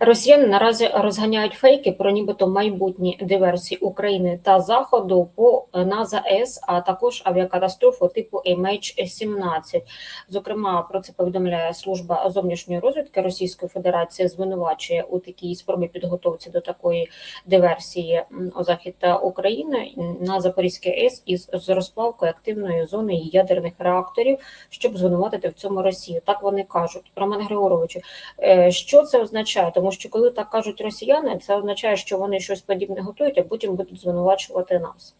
Росіяни наразі розганяють фейки про нібито майбутні диверсії України та Заходу по на ЗАЕС, а також авіакатастрофу типу MH17. Зокрема, про це повідомляє служба зовнішньої розвідки Російської Федерації. Звинувачує у такій спробі підготовці до такої диверсії у захід та України на Запорізькій АЕС із розплавкою активної зони ядерних реакторів, щоб звинуватити в цьому Росію. Так вони кажуть. Роман Григоровичу, Е, Що це означає? Тому що коли так кажуть росіяни, це означає, що вони щось подібне готують, а потім будуть звинувачувати нас.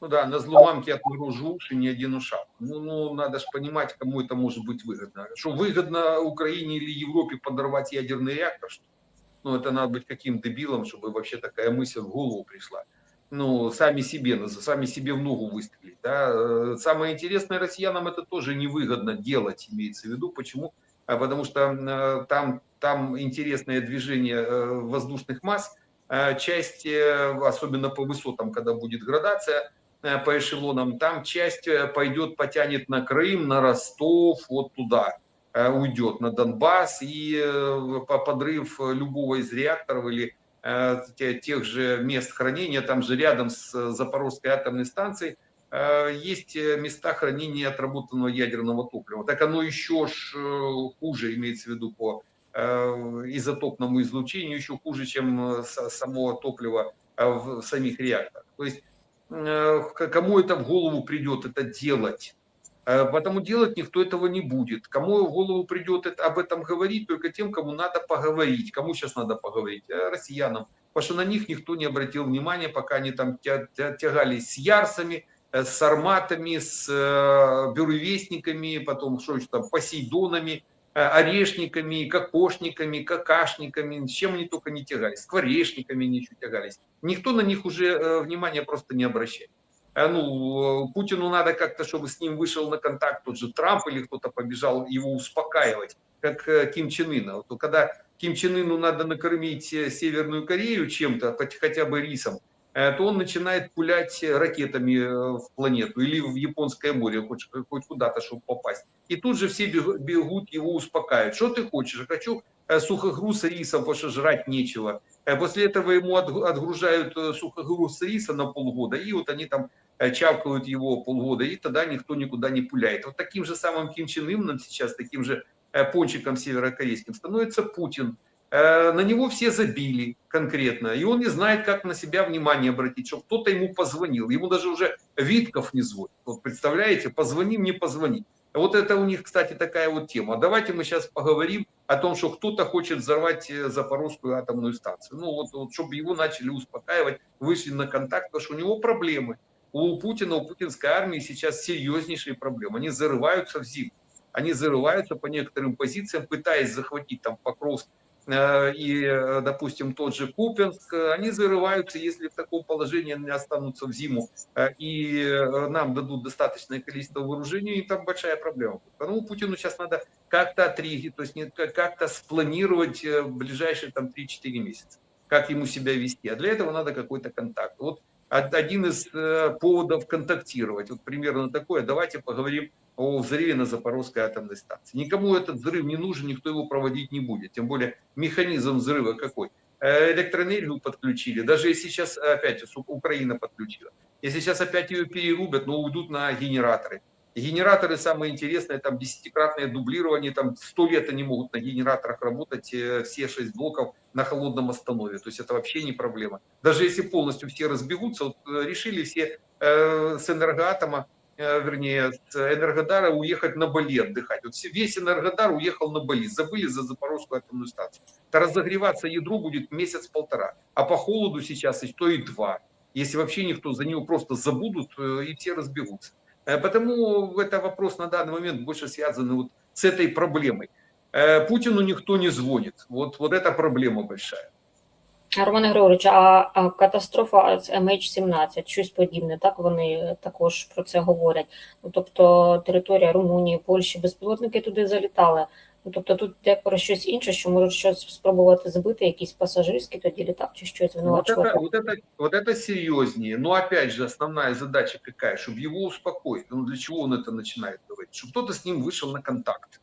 Ну да, на зломамке отморожу уши, ни один ушам. Ну, ну, надо же понимать, кому это может быть выгодно. Что выгодно Украине или Европе подорвать ядерный реактор? Что? ли? Ну, это надо быть каким дебилом, чтобы вообще такая мысль в голову пришла. Ну, сами себе, сами себе в ногу выстрелить. Да? Э, Самое интересное россиянам это тоже невыгодно делать, имеется в виду. Почему? А Потому что э, там, там интересное движение э, воздушных масс, Э, часть, э, особенно по высотам, когда будет градация по эшелонам, там часть пойдет, потянет на Крым, на Ростов, вот туда уйдет, на Донбасс, и по- подрыв любого из реакторов или те- тех же мест хранения, там же рядом с Запорожской атомной станцией, есть места хранения отработанного ядерного топлива. Так оно еще хуже, имеется в виду по изотопному излучению, еще хуже, чем э, са- само топливо э, в самих реакторах. То есть э, кому это в голову придет это делать? Э, Потому делать никто этого не будет. Кому в голову придет это, об этом говорить, только тем, кому надо поговорить. Кому сейчас надо поговорить? Э, Россиянам. Потому что на них никто не обратил внимания, пока они там тя- тя- тягались с ярсами, э, с сарматами, с э, бюревестниками, потом что еще там, посейдонами, э, орешниками, кокошниками, какашниками, с чем они только не тягались, скворечниками они еще тягались. Никто на них уже э, внимания просто не обращает. Э, Ну, э, Путину надо как-то, чтобы с ним вышел на контакт тот же Трамп или кто-то побежал его успокаивать, как э, Ким Чен Ына. Вот когда Ким Чен Ыну надо накормить э, Северную Корею чем-то, хотя бы рисом, э, то он начинает пулять ракетами э, в планету или в Японское море, хоть, хоть куда-то, чтобы попасть. И тут же все бегу- бегут его успокаивать. Что ты хочешь? Я хочу э, сухогруз рисом, потому что жрать нечего. Э, После этого ему отгру- отгружают сухогруз риса на полгода, и вот они там чавкают его полгода, и тогда никто никуда не пуляет. Вот таким же самым Ким Чен Ыном сейчас, таким же пончиком северокорейским становится Путин. Э, На него все забили конкретно, и он не знает, как на себя внимание обратить, чтобы кто-то ему позвонил. Ему даже уже Витков не звонит. Вот представляете, позвони мне, позвони. Вот это у них, кстати, такая вот тема. Давайте мы сейчас поговорим о том, что кто-то хочет взорвать э, Запорожскую атомную станцию. Ну вот, вот чтобы его начали успокаивать, вышли на контакт, потому что у него проблемы. У Путина, у путинской армии сейчас серьезнейшие проблемы. Они зарываются в зиму. Они зарываются по некоторым позициям, пытаясь захватить там Покровск и, э, допустим, тот же Купенск. Э, Они зарываются, если в таком положении они останутся в зиму э, и э, нам дадут достаточное количество вооружений, и там большая проблема. Поэтому Путину сейчас надо как-то отрегить, то есть как-то спланировать э, ближайшие там 3-4 месяца, как ему себя вести. А для этого надо какой-то контакт. Вот од- один из э, поводов контактировать, вот примерно такое, давайте поговорим о взрыве на Запорожской атомной станции. Никому этот взрыв не нужен, никто его проводить не будет. Тем более механизм взрыва какой? Э, Электроэнергию подключили. Даже если сейчас опять Украина подключила. Если сейчас опять ее перерубят, но уйдут на генераторы. Генераторы самое интересное, там десятикратное дублирование, там сто лет они могут на генераторах работать, э, все шесть блоков на холодном останове. То есть это вообще не проблема. Даже если полностью все разбегутся, вот э, решили все э, с энергоатома, вернее, с Энергодара уехать на Бали отдыхать. Вот весь Энергодар уехал на Бали, забыли за Запорожскую атомную станцию. То разогреваться ядру будет месяц-полтора, а по холоду сейчас и то и два. Если вообще никто за него просто забудут э, и все разбегутся. Э, Потому это вопрос на данный момент больше связан вот с этой проблемой. Э, Путину никто не звонит. Вот, вот эта проблема большая. Романе Григорович, а а катастрофа з MH17, щось подібне, так вони також про це говорять. Ну тобто територія Румунії, Польщі, безпілотники туди залітали. Ну тобто тут йде про щось інше, що можуть щось спробувати збити, якийсь пасажирський тоді літак чи щось Вот звинувачувати. это, вот, это, вот это серьезнее. Но опять же, основная задача какая? Чтобы его успокоить. Ну, для чего он это начинает говорить? Чтобы кто-то с ним вышел на контакт.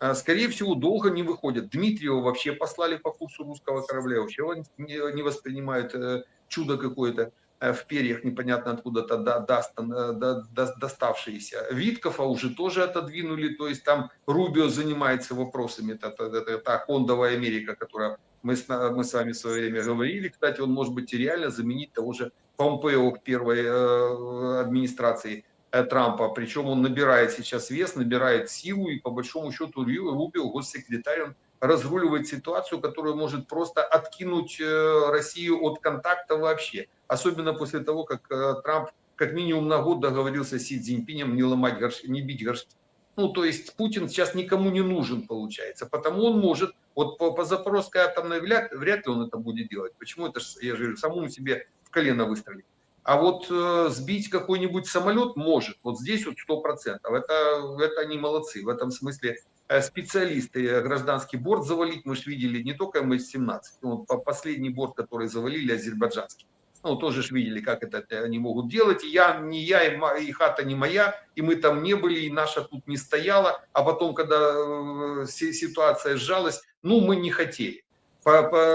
А, Скорее всего, долго не выходят. Дмитриева вообще послали по курсу русского корабля. Вообще он не, воспринимает э, чудо какое-то э, в перьях непонятно откуда-то да, даст, э, доставшиеся. Виткова уже тоже отодвинули, то есть там Рубио занимается вопросами, это, это, это та кондовая Америка, которая мы с, мы с вами в свое время говорили, кстати, он может быть реально заменить того же Помпео первой э, администрации Трампа, причем он набирает сейчас вес, набирает силу, и по большому счету Рубио, госсекретарь, он разруливает ситуацию, которая может просто откинуть э, Россию от контакта вообще. Особенно после того, как э, Трамп как минимум на год договорился с Си Цзиньпинем не ломать горшки, не бить горшки. Ну, то есть Путин сейчас никому не нужен, получается. Потому он может, вот по, по Запорожской атомной вряд, вряд ли он это будет делать. Почему это, я же говорю, самому себе в колено выстрелить. А вот э, сбить какой-нибудь самолет может. Вот здесь вот сто процентов. Это, это они молодцы. В этом смысле э, специалисты э, гражданский борт завалить, мы же видели не только МС-17, ну, последний борт, который завалили, азербайджанский. Ну, тоже ж видели, как это они могут делать. И я, не я, и, ма, и хата не моя, и мы там не были, и наша тут не стояла. А потом, когда э, ситуация сжалась, ну, мы не хотели.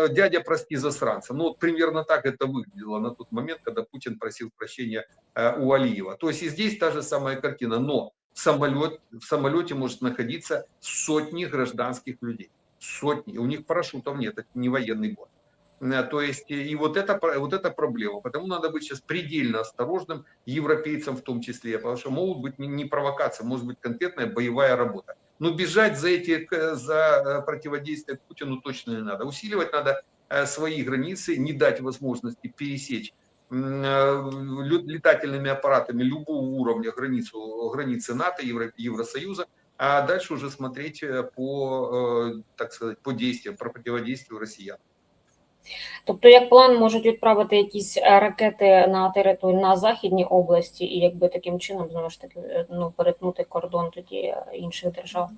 Дядя, прости засранца. Ну, вот примерно так это выглядело на тот момент, когда Путин просил прощения э, у Алиева. То есть и здесь та же самая картина, но самолет, в самолете может находиться сотни гражданских людей. Сотни. У них парашютов нет, это не военный борт. Э, то есть, и вот это, вот это проблема. Потому надо быть сейчас предельно осторожным, европейцам в том числе, потому что могут быть не провокации, может быть конкретная боевая работа. Но бежать за, эти, за э, противодействие Путину точно не надо. Усиливать надо э, свои границы, не дать возможности пересечь летательными аппаратами любого уровня границу, границы НАТО, Евро, Евросоюза, а дальше уже смотреть по, так сказать, по действиям, по противодействию россиян. Тобто, як план можуть відправити якісь е, ракети на територію на західній області, і якби таким чином знову ж таки е, ну перетнути кордон тоді е, інших держав.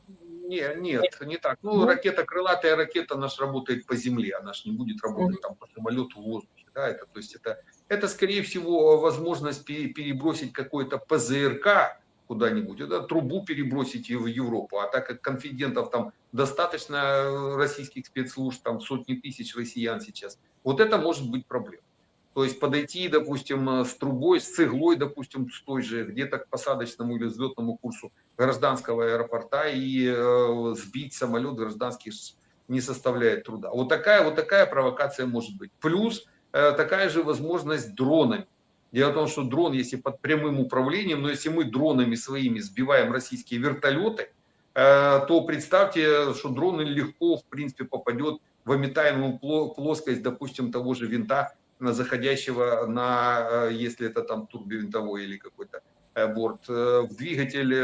Не, нет, не так. Ну, ну, ракета, крылатая ракета, она же работает по земле, она же не будет работать там по самолету в воздухе. Да, это, то есть это, это, скорее всего, возможность перебросить какой-то ПЗРК куда-нибудь, это трубу перебросить в Европу. А так как конфидентов там достаточно э, российских спецслужб, там сотни тысяч россиян сейчас, вот это может быть проблема. То есть подойти, допустим, э, с трубой, с цеглой, допустим, с той же, где-то к посадочному или взлетному курсу гражданского аэропорта и э, сбить самолет гражданский не составляет труда. Вот такая, вот такая провокация может быть. Плюс э, такая же возможность дронами. Дело в том, что дрон, если под прямым управлением, но если мы дронами своими сбиваем российские вертолеты, э, то представьте, что дрон легко, в принципе, попадет в обитаемую плоскость, допустим, того же винта, заходящего на, э, если это там турбовинтовой или какой-то э, борт, в двигатель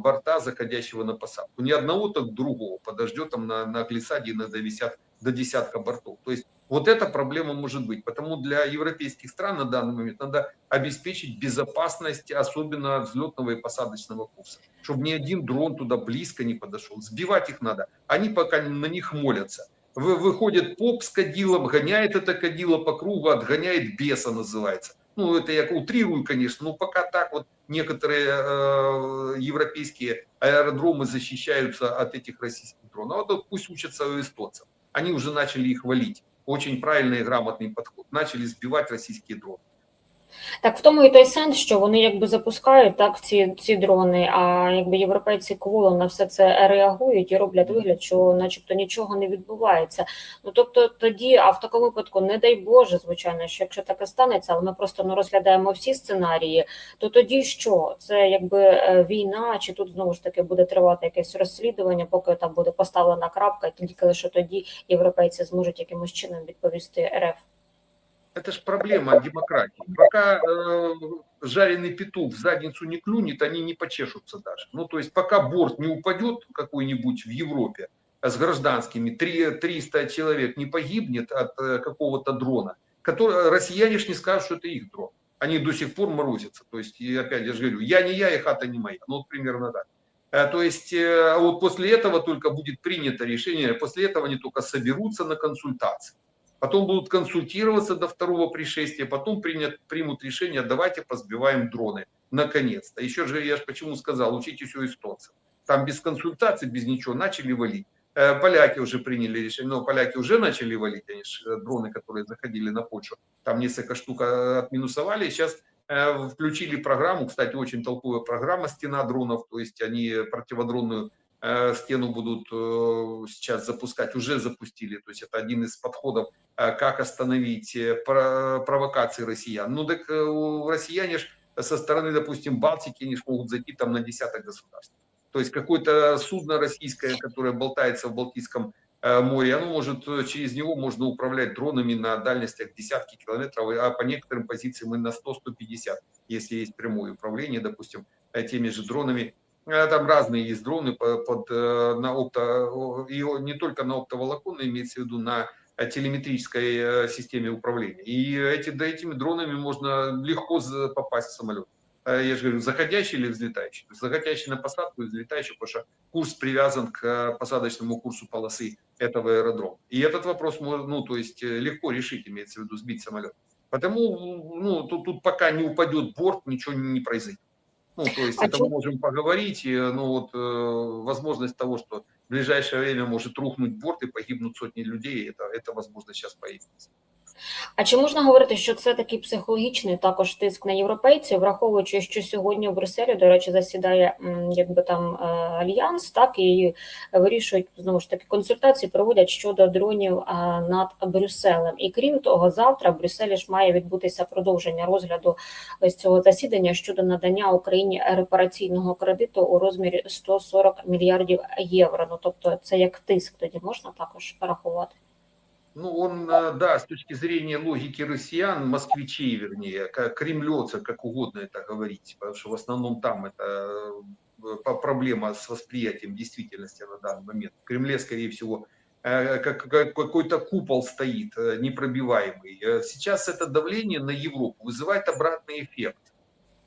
борта, заходящего на посадку. Ни одного, так другого подождет там на, на глиссаде, на довисят до десятка бортов. То есть вот эта проблема может быть. Потому для европейских стран на данный момент надо обеспечить безопасность, особенно взлетного и посадочного курса. Чтобы ни один дрон туда близко не подошел. Сбивать их надо. Они пока на них молятся. Выходит поп с кадилом, гоняет это кадило по кругу, отгоняет беса называется. Ну, это я утрирую, конечно, но пока так вот некоторые э, европейские аэродромы защищаются от этих российских дронов. А вот пусть учатся у эстонцев. Они уже начали их валить очень правильный и грамотный подход. Начали сбивать российские дроны. Так, в тому і той сенс, що вони якби запускають так ці ці дрони, а якби європейці кволо на все це реагують і роблять вигляд, що начебто нічого не відбувається. Ну тобто тоді, а в такому випадку, не дай Боже, звичайно, що якщо таке станеться, але ми просто не розглядаємо всі сценарії, то тоді що? Це якби е, війна, чи тут знову ж таки буде тривати якесь розслідування, поки там буде поставлена крапка, тільки лише тоді європейці зможуть якимось чином відповісти РФ. Это же проблема демократии. Пока э, жареный петух в задницу не клюнет, они не почешутся даже. Ну, то есть, пока борт не упадет какой-нибудь в Европе с гражданскими, 3, 300 человек не погибнет от э, какого-то дрона, который, россияне же не скажут, что это их дрон. Они до сих пор морозятся. То есть, и опять я же говорю, я не я, и хата не моя. Ну, вот примерно так. Э, то есть, э, вот после этого только будет принято решение, после этого они только соберутся на консультации потом будут консультироваться до второго пришествия, потом принят, примут решение, давайте позбиваем дроны. Наконец-то. Еще же, я же почему сказал, учитесь у эстонцев. Там без консультаций, без ничего начали валить. Э, Поляки уже приняли решение, но поляки уже начали валить, они ж, э, дроны, которые заходили на почву, там несколько штук э, отминусовали, сейчас включили программу, кстати, очень толковая программа «Стена дронов», то есть они противодронную стену будут э, сейчас запускать, уже запустили, то есть это один из подходов, э, как остановить э, про- провокации россиян. Ну так э, россияне ж со стороны, допустим, Балтики, они ж могут зайти там на десяток государств. То есть какое-то судно российское, которое болтается в Балтийском э, море, оно может, э, через него можно управлять дронами на дальностях десятки километров, а по некоторым позициям и на 100-150, если есть прямое управление, допустим, э, теми же дронами. Э, Там разные есть дроны по- под, э, на опто, и не только на оптоволоконной, имеется в виду на э, телеметрической системе управления. И эти, да, этими дронами можно легко попасть в самолет. Я же говорю, заходящий или взлетающий. То есть заходящий на посадку и взлетающий, потому что курс привязан к посадочному курсу полосы этого аэродрома. И этот вопрос можно, ну, то есть легко решить, имеется в виду сбить самолет. Потому, ну, тут, тут пока не упадет борт, ничего не произойдет. Ну, то есть А это чё- мы можем поговорить, и, ну, вот э, возможность того, что в ближайшее время может рухнуть борт и погибнут сотни людей, это, это возможно сейчас появится. А чи можна говорити, що це такий психологічний також тиск на європейців, враховуючи, що сьогодні в Брюсселі, до речі, засідає якби там е, альянс, так і вирішують знову ж таки консультації, проводять щодо дронів над Брюсселем. І крім того, завтра в Брюсселі ж має відбутися продовження розгляду ось цього засідання щодо надання Україні репараційного кредиту у розмірі 140 мільярдів євро. Ну тобто, це як тиск тоді можна також порахувати. Ну, он, э, да, с точки зрения логики россиян, москвичей, вернее, как кремлевцев, как угодно это говорить, потому что в основном там это э, проблема с восприятием действительности на данный момент. В Кремле, скорее всего, э, как, как какой-то купол стоит, непробиваемый. Сейчас это давление на Европу вызывает обратный эффект.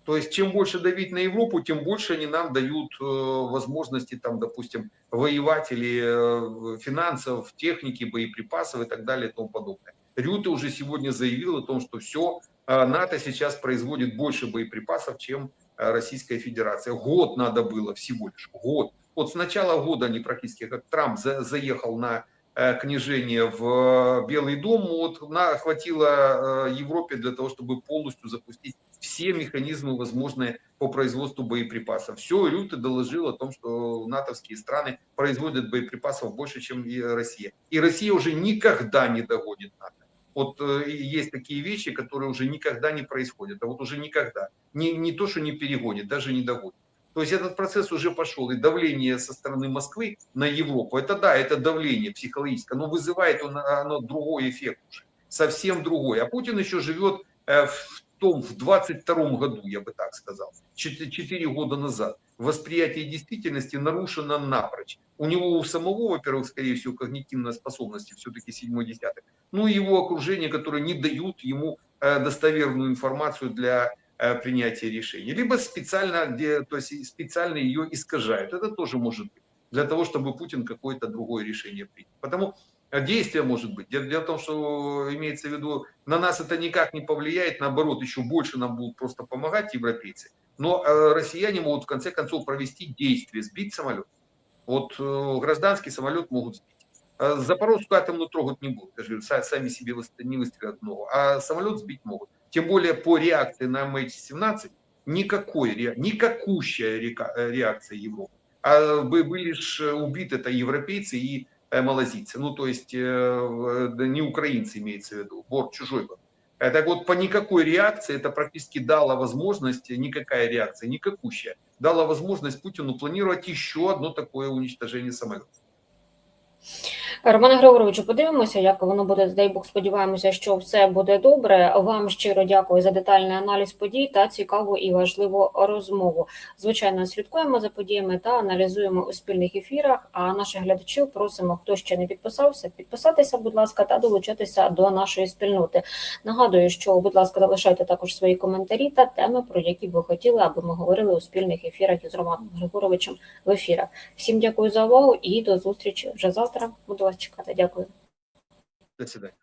То есть, чем больше давить на Европу, тем больше они нам дают э, возможности, там, допустим, воевать или э, финансов, техники, боеприпасов и так далее и тому подобное. Рюте уже сегодня заявил о том, что все, НАТО сейчас производит больше боеприпасов, чем э, Российская Федерация. Год надо было всего лишь, год. Вот с начала года они практически, как Трамп за- заехал на э, княжение в э, Белый дом, вот на, хватило э, Европе для того, чтобы полностью запустить все механизмы возможные по производству боеприпасов. Все, Рюте доложил о том, что натовские страны производят боеприпасов больше, чем и Россия. И Россия уже никогда не догонит НАТО. Вот э, есть такие вещи, которые уже никогда не происходят. А вот уже никогда. Не, не то, что не перегонит, даже не догонит. То есть этот процесс уже пошел. И давление со стороны Москвы на Европу, это да, это давление психологическое, но вызывает он, оно другой эффект уже. Совсем другой. А Путин еще живет э, в том, в 22 году, я бы так сказал, 4 года назад. Восприятие действительности нарушено напрочь. У него у самого, во-первых, скорее всего, когнитивная способность все-таки седьмой десяток. Ну и его окружение, которое не дают ему э, достоверную информацию для принятия решений. Либо специально, где, то есть специально ее искажают. Это тоже может быть. Для того, чтобы Путин какое-то другое решение принял. Потому э, действие может быть. Дело, дело в том, что имеется в виду, на нас это никак не повлияет, наоборот, еще больше нам будут просто помогать европейцы. Но э, россияне могут в конце концов провести действие, сбить самолет. Вот э, гражданский самолет могут сбить. Э, Запорожскую атомную трогать не будут, я же говорю, са- сами себе не выстрелят в ногу, а самолет сбить могут. Тем более по реакции на MH17 никакой, никакущая э, реакция Европы. А бы- были лишь убиты это европейцы и э, малазийцы. Ну, то есть э, не украинцы имеется в виду, борт чужой был. Э, Так вот, по никакой реакции это практически дало возможность, никакая реакция, никакущая, дала возможность Путину планировать еще одно такое уничтожение самолета. Романе Григоровичу, подивимося, як воно буде. Дай Бог, сподіваємося, що все буде добре. Вам щиро дякую за детальний аналіз подій та цікаву і важливу розмову. Звичайно, слідкуємо за подіями та аналізуємо у спільних ефірах. А наших глядачів просимо, хто ще не підписався, підписатися, будь ласка, та долучитися до нашої спільноти. Нагадую, що, будь ласка, залишайте також свої коментарі та теми, про які ви хотіли, аби ми говорили у спільних ефірах із Романом Григоровичем в ефірах. Всім дякую за увагу і до зустрічі вже завтра. Буду вас чекати. Дякую. До свидання.